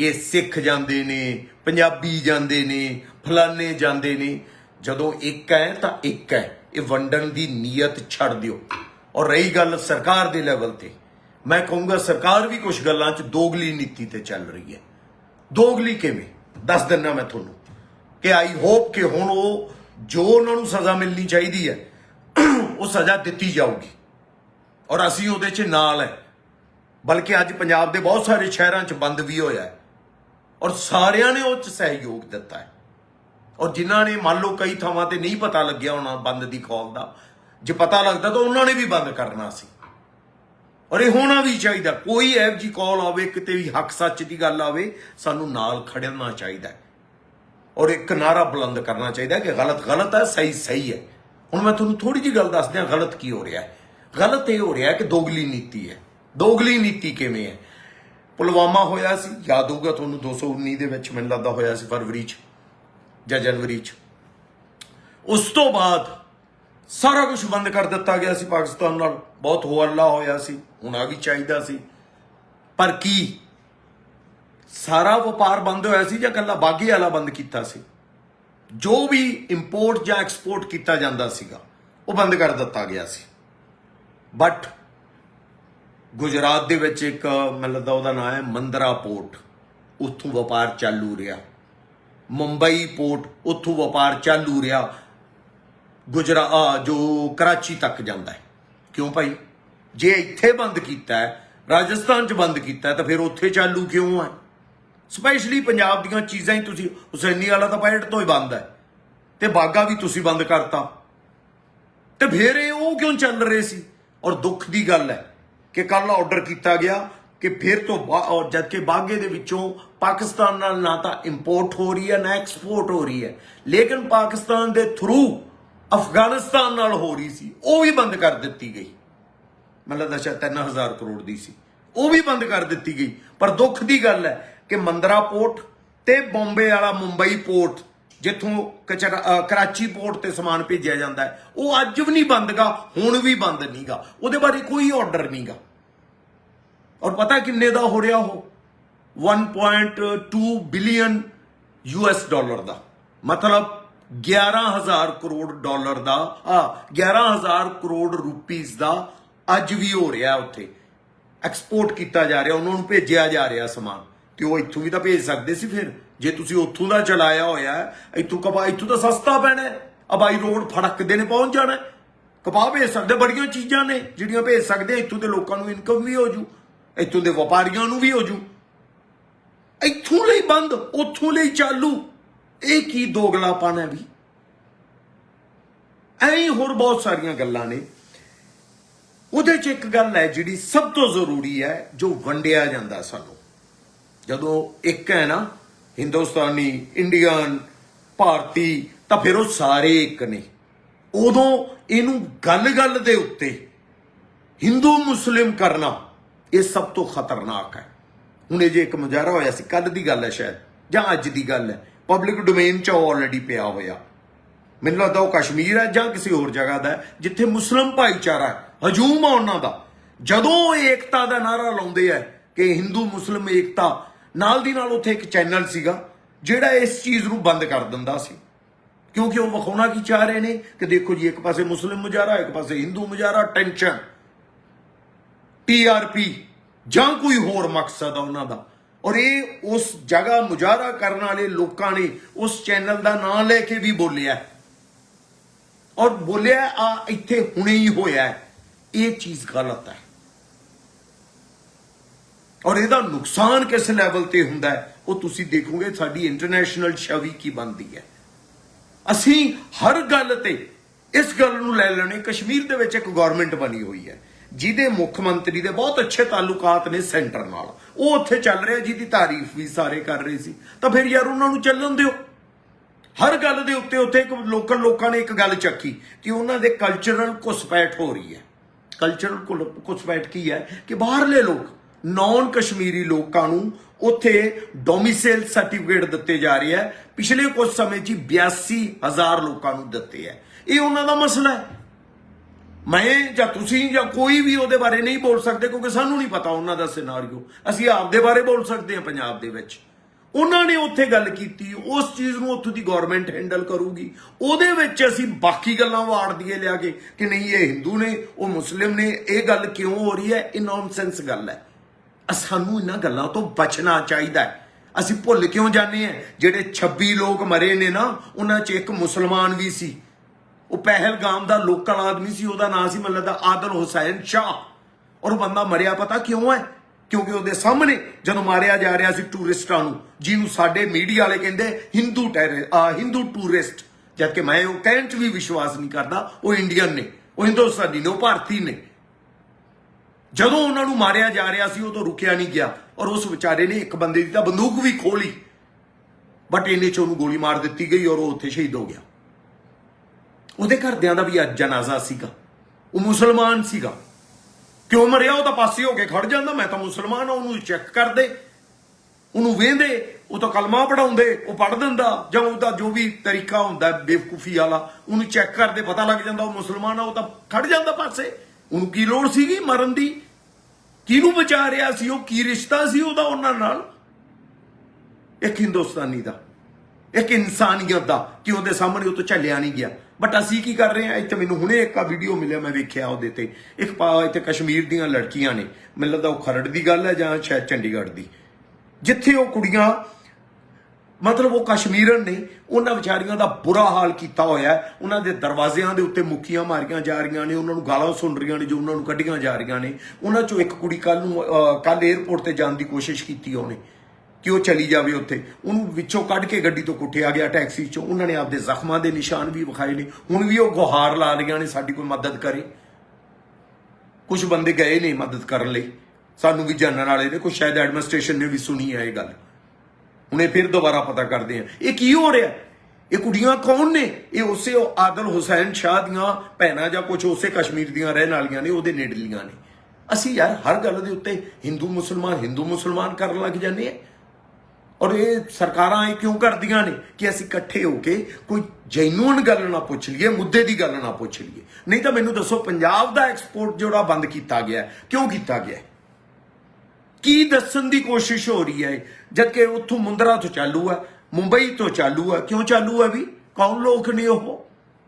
ਇਹ ਸਿੱਖ ਜਾਂਦੇ ਨੇ, ਪੰਜਾਬੀ ਜਾਂਦੇ ਨੇ ਫਲਾਨੇ ਜਾਂਦੇ ਨੇ। ਜਦੋਂ ਇੱਕ ਹੈ ਤਾਂ ਇੱਕ ਹੈ। ਇਹ ਵੰਡਣ ਦੀ ਨੀਅਤ ਛੱਡ ਦਿਓ। ਔਰ ਰਹੀ ਗੱਲ ਸਰਕਾਰ ਦੇ ਲੈਵਲ ਤੇ। ਮੈਂ ਕਹੂੰਗਾ ਸਰਕਾਰ ਵੀ ਕੁਝ ਗੱਲਾਂ 'ਚ ਦੋਗਲੀ ਨੀਤੀ ਤੇ ਚੱਲ ਰਹੀ ਹੈ। ਦੋਗਲੀ ਕਿਵੇਂ? ਦੱਸ ਦਿੰਨਾ ਮੈਂ ਤੁਹਾਨੂੰ ਕਿ ਆਈ ਹੋਪ ਕਿ ਹੁਣ ਉਹ ਜੋ ਉਹਨਾਂ ਨੂੰ ਸਜ਼ਾ ਮਿਲਣੀ ਚਾਹੀਦੀ ਹੈ, ਉਹ ਸਜ਼ਾ ਦਿੱਤੀ ਜਾਊਗੀ। ਔਰ ਅਸੀਂ ਉਹਦੇ 'ਚ ਨਾਲ ਹੈ। ਬਲਕਿ ਅੱਜ ਪੰਜਾਬ ਦੇ ਬਹੁਤ ਸਾਰੇ ਸ਼ਹਿਰਾਂ 'ਚ ਬੰਦ ਵੀ ਹੋਇਆ ਹੈ। ਔਰ ਸਾਰਿਆਂ ਨੇ ਉਹ 'ਚ ਸਹਿਯੋਗ ਦਿੱਤਾ ਹੈ। ਔਰ ਜਿਨ੍ਹਾਂ ਨੇ ਮੰਨ ਲਓ ਕਈ ਥਾਵਾਂ ਤੇ ਨਹੀਂ ਪਤਾ ਲੱਗਿਆ ਹੋਣਾ ਬੰਦ ਦੀ ਖੌਲ ਦਾ, ਜੇ ਪਤਾ ਲੱਗਦਾ ਤਾਂ ਉਹਨਾਂ ਨੇ ਵੀ ਬੰਦ ਕਰਨਾ ਸੀ। ਔਰ ਇਹ ਹੋਣਾ ਵੀ ਚਾਹੀਦਾ, ਕੋਈ ਐਬ ਜੀ ਕਾਲ ਆਵੇ, ਕਿਤੇ ਵੀ ਹੱਕ ਸੱਚ ਦੀ ਗੱਲ ਆਵੇ, ਸਾਨੂੰ ਨਾਲ ਖੜਨਾ ਚਾਹੀਦਾ ਔਰ ਇੱਕ ਨਾਰਾ ਬੁਲੰਦ ਕਰਨਾ ਚਾਹੀਦਾ ਕਿ ਗਲਤ ਗਲਤ ਹੈ, ਸਹੀ ਸਹੀ ਹੈ। ਹੁਣ ਮੈਂ ਤੁਹਾਨੂੰ ਥੋੜੀ ਜੀ ਗੱਲ ਦੱਸ ਦਿਆਂ ਗਲਤ ਕੀ ਹੋ ਰਿਹਾ ਹੈ? ਗਲਤ ਇਹ ਹੋ ਰਿਹਾ ਹੈ ਕਿ ਦੋਗਲੀ ਨੀਤੀ ਹੈ। ਦੋਗਲੀ ਨੀਤੀ ਕਿਵੇਂ ਹੈ? ਪੁਲਵਾਮਾ ਹੋਇਆ ਸੀ। ਯਾਦ ਹੋਊਗਾ ਤੁਹਾਨੂੰ 219 ਦੇ ਵਿੱਚ ਮੈਨੂੰ ਲੱਗਦਾ ਹੋਇਆ ਸੀ, ਫਰਵਰੀ 'ਚ ਜਾਂ ਜਨਵਰੀ 'ਚ। ਉਸ ਤੋਂ ਬਾਅਦ ਸਾਰਾ ਕੁਝ ਬੰਦ ਕਰ ਦਿੱਤਾ ਗਿਆ ਸੀ ਪਾਕਿਸਤਾਨ ਨਾਲ। ਬਹੁਤ ਹੋ ਹੋਇਆ ਸੀ, ਹੋਣਾ ਵੀ ਚਾਹੀਦਾ ਸੀ। ਪਰ ਕੀ? ਸਾਰਾ ਵਪਾਰ ਬੰਦ ਹੋਇਆ ਸੀ ਜਾਂ ਕੱਲਾ ਬਾਗੀ ਵਾਲਾ ਬੰਦ ਕੀਤਾ ਸੀ? ਜੋ ਵੀ ਇੰਪੋਰਟ ਜਾਂ ਐਕਸਪੋਰਟ ਕੀਤਾ ਜਾਂਦਾ ਸੀਗਾ, ਉਹ ਬੰਦ ਕਰ ਦਿੱਤਾ ਗਿਆ ਸੀ। ਬਟ ਗੁਜਰਾਤ ਦੇ ਵਿੱਚ ਇੱਕ ਮੈਨੂੰ ਲੱਗਦਾ ਉਹਦਾ ਨਾਮ ਹੈ, ਮੰਦਰਾ ਪੋਰਟ। ਉੱਥੋਂ ਵਪਾਰ ਚਾਲੂ ਰਿਹਾ। ਮੁੰਬਈ ਪੋਰਟ ਉੱਥੋਂ ਵਪਾਰ ਚਾਲੂ ਰਿਹਾ। ਗੁਜਰਾ ਜੋ ਕਰਾਚੀ ਤੱਕ ਜਾਂਦਾ ਹੈ। ਕਿਉਂ ਭਾਈ? ਜੇ ਇੱਥੇ ਬੰਦ ਕੀਤਾ ਹੈ, ਰਾਜਸਥਾਨ 'ਚ ਬੰਦ ਕੀਤਾ ਤਾਂ ਫਿਰ ਉੱਥੇ ਚਾਲੂ ਕਿਉਂ ਹੈ? ਸਪੈਸ਼ਲੀ ਪੰਜਾਬ ਦੀਆਂ ਚੀਜ਼ਾਂ ਹੀ ਤੁਸੀਂ, ਹੁਸੈਨੀ ਵਾਲਾ ਤਾਂ ਪਾਇਲਟ ਤੋਂ ਹੀ ਬੰਦ ਹੈ। ਤੇ ਬਾਗਾ ਵੀ ਤੁਸੀਂ ਬੰਦ ਕਰਤਾ। ਤੇ ਫਿਰ ਇਹ ਉਹ ਕਿਉਂ ਚੱਲ ਰਹੇ ਸੀ? ਔਰ ਦੁੱਖ ਦੀ ਗੱਲ ਹੈ ਕਿ ਕੱਲ ਆਰਡਰ ਕੀਤਾ ਗਿਆ ਕਿ ਫਿਰ ਤੋਂ ਬਾ- ਔਰ ਜਦ ਬਾਗੇ ਦੇ ਵਿੱਚੋਂ ਪਾਕਿਸਤਾਨ ਨਾਲ ਨਾ ਤਾਂ ਇੰਪੋਰਟ ਹੋ ਰਹੀ ਹੈ, ਨਾ ਐਕਸਪੋਰਟ ਹੋ ਰਹੀ ਹੈ। ਲੇਕਿਨ ਪਾਕਿਸਤਾਨ ਦੇ ਥਰੂ ਅਫਗਾਨਿਸਤਾਨ ਨਾਲ ਹੋ ਰਹੀ ਸੀ, ਉਹ ਵੀ ਬੰਦ ਕਰ ਦਿੱਤੀ ਗਈ। ਮਤਲਬ ਲੱਗਦਾ ਸ਼ਾਇਦ 3000 ਕਰੋੜ ਦੀ ਸੀ। ਉਹ ਵੀ ਬੰਦ ਕਰ ਦਿੱਤੀ ਗਈ। ਪਰ ਦੁੱਖ ਦੀ ਗੱਲ ਹੈ ਕਿ ਮੰਦਰਾ ਪੋਰਟ ਤੇ ਬੰਬੇ ਵਾਲਾ ਮੁੰਬਈ ਪੋਰਟ ਜਿੱਥੋਂ ਕਚਰਾ- ਕਰਾਚੀ ਪੋਰਟ ਤੇ ਸਮਾਨ ਭੇਜਿਆ ਜਾਂਦਾ ਹੈ। ਉਹ ਅੱਜ ਵੀ ਨਹੀਂ ਬੰਦਗਾ ਹੁਣ ਵੀ ਬੰਦ ਨਹੀਂਗਾ ਉਹਦੇ ਬਾਰੇ ਕੋਈ ਆਰਡਰ ਨਹੀਂਗਾ ਔਰ ਪਤਾ ਕਿੰਨੇ ਦਾ ਹੋ ਰਿਹਾ ਉਹ? 1.2 ਬਿਲੀਅਨ ਯੂਐਸ ਡਾਲਰ ਦਾ। ਮਤਲਬ 11000 ਕਰੋੜ ਡਾਲਰ ਦਾ ਆ 11000 ਕਰੋੜ ਰੁਪੀਸ ਦਾ ਅੱਜ ਵੀ ਹੋ ਰਿਹਾ ਉੱਥੇ। ਐਕਸਪੋਰਟ ਕੀਤਾ ਜਾ ਰਿਹਾ, ਉਹਨਾਂ ਨੂੰ ਭੇਜਿਆ ਜਾ ਰਿਹਾ ਸਮਾਨ। ਤੇ ਉਹ ਇੱਥੋਂ ਵੀ ਤਾਂ ਭੇਜ ਸਕਦੇ ਸੀ ਫਿਰ। ਜੇ ਤੁਸੀਂ ਉੱਥੋਂ ਦਾ ਚਲਾਇਆ ਹੋਇਆ ਇੱਥੋਂ ਕਪਾਹ ਇੱਥੋਂ ਤਾਂ ਸਸਤਾ ਪੈਣਾ ਹੈ। ਆ ਬਾਈ ਰੋਡ ਫੜਕਦੇ ਨੇ, ਪਹੁੰਚ ਜਾਣਾ ਕਪਾਹ ਭੇਜ ਸਕਦੇ, ਬੜੀਆਂ ਚੀਜ਼ਾਂ ਨੇ, ਜਿਹੜੀਆਂ ਭੇਜ ਸਕਦੇ, ਇੱਥੋਂ ਦੇ ਲੋਕਾਂ ਨੂੰ ਇਨਕਮ ਵੀ ਹੋ ਜੂ ਇੱਥੋਂ ਦੇ ਵਪਾਰੀਆਂ ਨੂੰ ਵੀ ਹੋ ਜੂ ਇੱਥੋਂ ਲਈ ਬੰਦ, ਉੱਥੋਂ ਲਈ ਚਾਲੂ। ਇਹ ਕੀ ਦੋਗਲਾਪਨ ਹੈ ਵੀ? ਐਂ ਹੀ ਹੋਰ ਬਹੁਤ ਸਾਰੀਆਂ ਗੱਲਾਂ ਨੇ। ਉਹਦੇ ਚ ਇੱਕ ਗੱਲ ਹੈ ਜਿਹੜੀ ਸਭ ਤੋਂ ਜ਼ਰੂਰੀ ਹੈ, ਜੋ ਵੰਡਿਆ ਜਾਂਦਾ ਸਾਨੂੰ। ਜਦੋਂ ਇੱਕ ਹੈ ਨਾ ਹਿੰਦੁਸਤਾਨੀ ਇੰਡੀਅਨ ਭਾਰਤੀ ਤਾਂ ਫਿਰ ਉਹ ਸਾਰੇ ਇੱਕ ਨੇ। ਉਦੋਂ ਇਹਨੂੰ ਗੱਲ-ਗੱਲ ਦੇ ਉੱਤੇ ਹਿੰਦੂ ਮੁਸਲਿਮ ਕਰਨਾ ਇਹ ਸਭ ਤੋਂ ਖਤਰਨਾਕ ਹੈ। ਹੁਣ ਇਹ ਜੇ ਇੱਕ ਮੁਜ਼ਾਹਰਾ ਹੋਇਆ ਸੀ ਕੱਲ ਦੀ ਗੱਲ ਹੈ ਸ਼ਾਇਦ ਜਾਂ ਅੱਜ ਦੀ ਗੱਲ ਹੈ। ਪਬਲਿਕ ਡੋਮੇਨ 'ਚ ਆਲਰੇਡੀ ਪਿਆ ਹੋਇਆ। ਮੈਨੂੰ ਲੱਗਦਾ ਉਹ ਕਸ਼ਮੀਰ ਹੈ ਜਾਂ ਕਿਸੇ ਹੋਰ ਜਗ੍ਹਾ ਦਾ ਜਿੱਥੇ ਮੁਸਲਮ ਭਾਈਚਾਰਾ ਹੈ, ਹਜੂਮ ਆ ਉਹਨਾਂ ਦਾ। ਜਦੋਂ ਉਹ ਏਕਤਾ ਦਾ ਨਾਰਾ ਲਾਉਂਦੇ ਆ ਕਿ ਹਿੰਦੂ ਮੁਸਲਮ ਏਕਤਾ ਨਾਲ ਦੀ ਨਾਲ ਉੱਥੇ ਇੱਕ ਚੈਨਲ ਸੀਗਾ, ਜਿਹੜਾ ਇਸ ਚੀਜ਼ ਨੂੰ ਬੰਦ ਕਰ ਦਿੰਦਾ ਸੀ। ਕਿਉਂਕਿ ਉਹ ਵਿਖਾਉਣਾ ਕੀ ਚਾਹ ਰਹੇ ਨੇ? ਕਿ ਦੇਖੋ ਜੀ, ਇੱਕ ਪਾਸੇ ਮੁਸਲਿਮ ਮੁਜ਼ਾਹਰਾ, ਇੱਕ ਪਾਸੇ ਹਿੰਦੂ ਮੁਜ਼ਾਹਰਾ ਟੈਨਸ਼ਨ ਟੀਆਰਪੀ ਜਾਂ ਕੋਈ ਹੋਰ ਮਕਸਦ ਆ ਉਹਨਾਂ ਦਾ। ਔਰ ਇਹ ਉਸ ਜਗ੍ਹਾ ਮੁਜ਼ਾਹਰਾ ਕਰਨ ਵਾਲੇ ਲੋਕਾਂ ਨੇ ਉਸ ਚੈਨਲ ਦਾ ਨਾਮ ਲੈ ਕੇ ਵੀ ਬੋਲਿਆ। ਔਰ ਬੋਲਿਆ, ਆ ਇੱਥੇ ਹੁਣੇ ਹੀ ਹੋਇਆ ਇਹ ਚੀਜ਼ ਗਲਤ ਹੈ। ਔਰ ਇਹਦਾ ਨੁਕਸਾਨ ਕਿਸ ਲੈਵਲ ਤੇ ਹੁੰਦਾ ਹੈ, ਉਹ ਤੁਸੀਂ ਦੇਖੋਗੇ, ਸਾਡੀ ਇੰਟਰਨੈਸ਼ਨਲ ਛਵੀ ਕੀ ਬਣਦੀ ਹੈ। ਅਸੀਂ ਹਰ ਗੱਲ ਤੇ ਇਸ ਗੱਲ ਨੂੰ ਲੈ ਲੈਣੇ, ਕਸ਼ਮੀਰ ਦੇ ਵਿੱਚ ਇੱਕ ਗਵਰਨਮੈਂਟ ਬਣੀ ਹੋਈ ਹੈ, ਜਿਹਦੇ ਮੁੱਖ ਮੰਤਰੀ ਦੇ ਬਹੁਤ ਅੱਛੇ ਤਾਲੁਕਾਤ ਨੇ ਸੈਂਟਰ ਨਾਲ। ਉਹ ਉੱਥੇ ਚੱਲ ਰਿਹਾ, ਜਿਹਦੀ ਤਾਰੀਫ ਵੀ ਸਾਰੇ ਕਰ ਰਹੇ ਸੀ। ਤਾਂ ਫਿਰ ਯਾਰ ਉਹਨਾਂ ਨੂੰ ਚੱਲਣ ਦਿਓ। ਹਰ ਗੱਲ ਦੇ ਉੱਤੇ ਉੱਥੇ ਇੱਕ ਲੋਕਲ ਲੋਕਾਂ ਨੇ ਇੱਕ ਗੱਲ ਚੱਕੀ, ਕਿ ਉਹਨਾਂ ਦੇ ਕਲਚਰਲ ਘੁਸਪੈਠ ਹੋ ਰਹੀ ਹੈ। ਕਲਚਰਲ ਘੁਸਪੈਠ ਕੀ ਹੈ? ਕਿ ਬਾਹਰਲੇ ਲੋਕ ਨਾਨ ਕਸ਼ਮੀਰੀ ਲੋਕਾਂ ਨੂੰ ਉੱਥੇ ਡੋਮਿਸਾਈਲ ਸਰਟੀਫਿਕੇਟ ਦਿੱਤੇ ਜਾ ਰਹੇ ਹੈ। ਪਿਛਲੇ ਕੁਝ ਸਮੇਂ 'ਚ ਹੀ 82000 ਲੋਕਾਂ ਨੂੰ ਦਿੱਤੇ ਹੈ। ਇਹ ਉਹਨਾਂ ਦਾ ਮਸਲਾ ਹੈ। ਮੈਂ ਜਾਂ ਤੁਸੀਂ ਜਾਂ ਕੋਈ ਵੀ ਉਹਦੇ ਬਾਰੇ ਨਹੀਂ ਬੋਲ ਸਕਦੇ ਕਿਉਂਕਿ ਸਾਨੂੰ ਨਹੀਂ ਪਤਾ ਉਹਨਾਂ ਦਾ ਸਿਨਾਰੀਓ ਅਸੀਂ ਆਪਦੇ ਬਾਰੇ ਬੋਲ ਸਕਦੇ ਹਾਂ ਪੰਜਾਬ ਦੇ ਵਿੱਚ। ਉਹਨਾਂ ਨੇ ਉੱਥੇ ਗੱਲ ਕੀਤੀ, ਉਸ ਚੀਜ਼ ਨੂੰ ਉੱਥੋਂ ਦੀ ਗਵਰਨਮੈਂਟ ਹੈਂਡਲ ਕਰੂਗੀ। ਉਹਦੇ ਵਿੱਚ ਅਸੀਂ ਬਾਕੀ ਗੱਲਾਂ ਵਾੜ ਦਈਏ ਲਿਆ ਕੇ ਕਿ ਨਹੀਂ, ਇਹ ਹਿੰਦੂ ਨੇ, ਉਹ ਮੁਸਲਿਮ ਨੇ, ਇਹ ਗੱਲ ਕਿਉਂ ਹੋ ਰਹੀ ਹੈ? ਇਹ ਨੌਨਸੈਂਸ ਗੱਲ ਹੈ। ਸਾਨੂੰ ਇਹਨਾਂ ਗੱਲਾਂ ਤੋਂ ਬਚਣਾ ਚਾਹੀਦਾ ਹੈ। ਅਸੀਂ ਭੁੱਲ ਕਿਉਂ ਜਾਂਦੇ ਆ ਜਿਹੜੇ 26 ਲੋਕ ਮਰੇ ਨੇ ਨਾ, ਉਹਨਾਂ 'ਚ ਇੱਕ ਮੁਸਲਮਾਨ ਵੀ ਸੀ। ਉਹ ਪਹਿਲਗਾਮ ਦਾ ਲੋਕਲ ਆਦਮੀ ਸੀ, ਉਹਦਾ ਨਾਂ ਸੀ ਮਤਲਬ ਦਾ ਆਦਲ ਹੁਸੈਨ ਸ਼ਾਹ। ਔਰ ਉਹ ਬੰਦਾ ਮਰਿਆ ਪਤਾ ਕਿਉਂ ਹੈ? ਕਿਉਂਕਿ ਉਹਦੇ ਸਾਹਮਣੇ ਜਦੋਂ ਮਾਰਿਆ ਜਾ ਰਿਹਾ ਸੀ ਟੂਰਿਸਟਾਂ ਨੂੰ, ਜਿਹਨੂੰ ਸਾਡੇ ਮੀਡੀਆ ਵਾਲੇ ਕਹਿੰਦੇ ਹਿੰਦੂ ਟੈਰ ਆ ਹਿੰਦੂ ਟੂਰਿਸਟ। ਜਦ ਕਿ ਮੈਂ ਉਹ ਕਹਿਣ 'ਚ ਵੀ ਵਿਸ਼ਵਾਸ ਨਹੀਂ ਕਰਦਾ, ਉਹ ਇੰਡੀਅਨ ਨੇ, ਉਹ ਹਿੰਦੁਸਤਾਨੀ ਨੇ, ਉਹ ਭਾਰਤੀ ਨੇ। ਜਦੋਂ ਉਹਨਾਂ ਨੂੰ ਮਾਰਿਆ ਜਾ ਰਿਹਾ ਸੀ, ਉਦੋਂ ਰੁਕਿਆ ਨਹੀਂ ਗਿਆ। ਔਰ ਉਸ ਵਿਚਾਰੇ ਨੇ ਇੱਕ ਬੰਦੇ ਦੀ ਤਾਂ ਬੰਦੂਕ ਵੀ ਖੋਲੀ ਬਟ ਇਹਨੇ ਚ ਉਹਨੂੰ ਗੋਲੀ ਮਾਰ ਦਿੱਤੀ ਗਈ ਔਰ ਉਹ ਉੱਥੇ ਸ਼ਹੀਦ ਹੋ ਗਿਆ। ਉਹਦੇ ਘਰਦਿਆਂ ਦਾ ਵੀ ਅੱਜ ਜਨਾਜ਼ਾ ਸੀਗਾ। ਉਹ ਮੁਸਲਮਾਨ ਸੀਗਾ। ਕਿਉਂ ਮਰਿਆ? ਉਹ ਤਾਂ ਪਾਸੇ ਹੋ ਕੇ ਖੜ ਜਾਂਦਾ। ਮੈਂ ਤਾਂ ਮੁਸਲਮਾਨ ਆ, ਉਹਨੂੰ ਚੈੱਕ ਕਰਦੇ। ਉਹਨੂੰ ਵੇਂਦੇ, ਉਹ ਤਾਂ ਕਲਮਾ ਪੜਾਉਂਦੇ ਉਹ ਪੜ ਦਿੰਦਾ। ਜਾਂ ਉਹਦਾ ਜੋ ਵੀ ਤਰੀਕਾ ਹੁੰਦਾ, ਬੇਵਕੂਫੀ ਵਾਲਾ, ਉਹਨੂੰ ਚੈੱਕ ਕਰਦੇ, ਪਤਾ ਲੱਗ ਜਾਂਦਾ ਉਹ ਮੁਸਲਮਾਨ ਆ, ਉਹ ਤਾਂ ਖੜ ਜਾਂਦਾ ਪਾਸੇ। ਉਹਨੂੰ ਕੀ ਲੋੜ ਸੀਗੀ ਮਰਨ ਦੀ? ਕਿਹਨੂੰ ਬਚਾ ਰਿਹਾ ਸੀ? ਉਹ ਕੀ ਰਿਸ਼ਤਾ ਸੀ ਉਹਦਾ ਉਹਨਾਂ ਨਾਲ? ਇੱਕ ਹਿੰਦੁਸਤਾਨੀ ਦਾ, ਇੱਕ ਇਨਸਾਨੀਅਤ ਦਾ, ਕਿ ਉਹਦੇ ਸਾਹਮਣੇ ਉਹ ਤੋਂ ਝੱਲਿਆ ਨਹੀਂ ਗਿਆ। ਬਟ ਅਸੀਂ ਕੀ ਕਰ ਰਹੇ ਹਾਂ? ਇੱਥੇ ਮੈਨੂੰ ਹੁਣੇ ਇੱਕ ਆ ਵੀਡੀਓ ਮਿਲਿਆ, ਮੈਂ ਵੇਖਿਆ ਉਹਦੇ ਤੇ। ਇੱਕ ਪਾ, ਇੱਥੇ ਕਸ਼ਮੀਰ ਦੀਆਂ ਲੜਕੀਆਂ ਨੇ। ਮੈਨੂੰ ਲੱਗਦਾ ਉਹ ਖਰੜ ਦੀ ਗੱਲ ਹੈ ਜਾਂ ਸ਼ਾਇਦ ਚੰਡੀਗੜ੍ਹ ਦੀ। ਜਿੱਥੇ ਉਹ ਕੁੜੀਆਂ ਮਤਲਬ ਉਹ ਕਸ਼ਮੀਰਨ ਨੇ ਉਹਨਾਂ ਵਿਚਾਰੀਆਂ ਦਾ ਬੁਰਾ ਹਾਲ ਕੀਤਾ ਹੋਇਆ ਉਹਨਾਂ ਦੇ ਦਰਵਾਜ਼ਿਆਂ ਦੇ ਉੱਤੇ ਮੁੱਕੀਆਂ ਮਾਰੀਆਂ ਜਾ ਰਹੀਆਂ ਨੇ, ਉਹਨਾਂ ਨੂੰ ਗਾਲਾਂ ਸੁਣ ਰਹੀਆਂ ਨੇ ਜੋ ਉਹਨਾਂ ਨੂੰ ਕੱਢੀਆਂ ਜਾ ਰਹੀਆਂ ਨੇ। ਉਹਨਾਂ ਚੋਂ ਇੱਕ ਕੁੜੀ ਕੱਲ ਨੂੰ ਕੱਲ 에ਅਰਪੋਰਟ ਤੇ ਜਾਣ ਦੀ ਕੋਸ਼ਿਸ਼ ਕੀਤੀ ਉਹਨੇ ਕਿ ਉਹ ਚਲੀ ਜਾਵੇ ਉੱਥੇ। ਉਹਨੂੰ ਵਿੱਚੋਂ ਕੱਢ ਕੇ ਗੱਡੀ ਤੋਂ ਕੁੱਟਿਆ ਗਿਆ ਟੈਕਸੀ 'ਚੋਂ। ਉਹਨਾਂ ਨੇ ਆਪਦੇ ਜ਼ਖਮਾਂ ਦੇ ਨਿਸ਼ਾਨ ਵੀ ਵਿਖਾਏ ਨੇ। ਹੁਣ ਵੀ ਉਹ ਗੁਹਾਰ ਲਾ ਰਹੀਆਂ ਨੇ, ਸਾਡੀ ਕੋਈ ਮਦਦ ਕਰੇ। ਕੁਝ ਬੰਦੇ ਗਏ ਨੇ ਮਦਦ ਕਰਨ ਲਈ। ਸਾਨੂੰ ਵੀ ਜਾਣਨ ਵਾਲੇ ਨੇ ਕੁਝ ਸ਼ਾਇਦ ਐਡਮਿਨਿਸਟ੍ਰੇਸ਼ਨ ਨੇ ਵੀ ਸੁਣੀ ਹੈ ਇਹ ਗੱਲ। ਹੁਣੇ ਫਿਰ ਦੁਬਾਰਾ ਪਤਾ ਕਰਦੇ ਆ। ਇਹ ਕੀ ਹੋ ਰਿਹਾ? ਇਹ ਕੁੜੀਆਂ ਕੌਣ ਨੇ? ਇਹ ਉਸੇ ਆਦਲ ਹੁਸੈਨ ਸ਼ਾਹ ਦੀਆਂ ਭੈਣਾਂ ਜਾਂ ਕੁਝ ਉਸੇ ਕਸ਼ਮੀਰ ਦੀਆਂ ਰਹਿਣ ਵਾਲੀਆਂ ਨੇ, ਉਹਦੇ ਨੇੜਲੀਆਂ ਨੇ। ਅਸੀਂ ਯਾਰ ਹਰ ਗੱਲ ਦੇ ਉੱਤੇ ਹਿੰਦੂ ਮੁਸਲਮਾਨ ਹਿੰਦੂ ਮੁਸਲਮਾਨ ਕਰਨ ਲੱਗ ਜਾਂਦੇ ਆ। ਔਰ ਇਹ ਸਰਕਾਰਾਂ ਇਹ ਕਿਉਂ ਕਰਦੀਆਂ ਨੇ? ਕਿ ਅਸੀਂ ਇਕੱਠੇ ਹੋ ਕੇ ਕੋਈ ਜੈਨੂਇਨ ਗੱਲ ਨਾ ਪੁੱਛ ਲਈਏ, ਮੁੱਦੇ ਦੀ ਗੱਲ ਨਾ ਪੁੱਛ ਲਈਏ। ਨਹੀਂ ਤਾਂ ਮੈਨੂੰ ਦੱਸੋ, ਪੰਜਾਬ ਦਾ ਐਕਸਪੋਰਟ ਜਿਹੜਾ ਬੰਦ ਕੀਤਾ ਗਿਆ ਕਿਉਂ ਕੀਤਾ ਗਿਆ ਕੀ ਦੱਸਣ ਦੀ ਕੋਸ਼ਿਸ਼ ਹੋ ਰਹੀ ਹੈ? ਜਦ ਕਿ ਉੱਥੋਂ ਮੁੰਦਰਾ ਤੋਂ ਚਾਲੂ ਹੈ, ਮੁੰਬਈ ਤੋਂ ਚਾਲੂ ਹੈ। ਕਿਉਂ ਚਾਲੂ ਹੈ ਵੀ? ਕੌਣ ਲੋਕ ਨੇ ਉਹ?